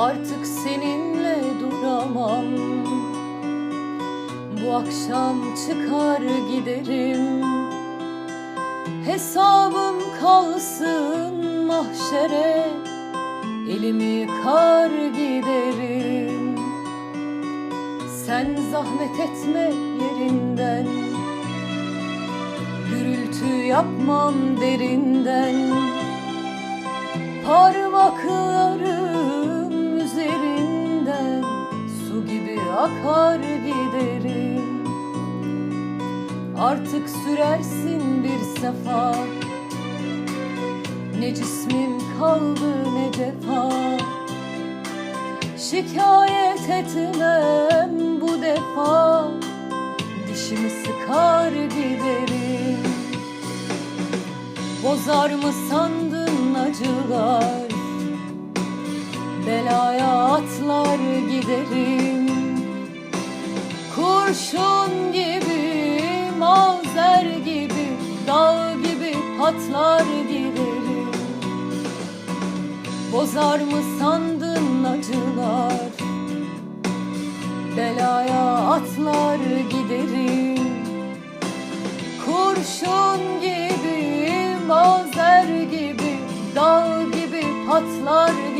Artık seninle duramam. Bu akşam çıkar giderim. Hesabım kalsın mahşere. Elimi yıkar giderim. Sen zahmet etme yerinden. Gürültü yapmam derinden. Parmaklarım akar giderim. Artık sürersin bir sefa. Ne cismim kaldı ne defa. Şikayet etmem bu defa. Dişimi sıkar giderim. Bozar mı sandın acılar? Belaya atlar giderim Kurşun gibi, mazer gibi Dağ gibi patlar giderim Bozar mı sandın acılar? Belaya atlar giderim. Kurşun gibi, mazer gibi Dağ gibi patlar giderim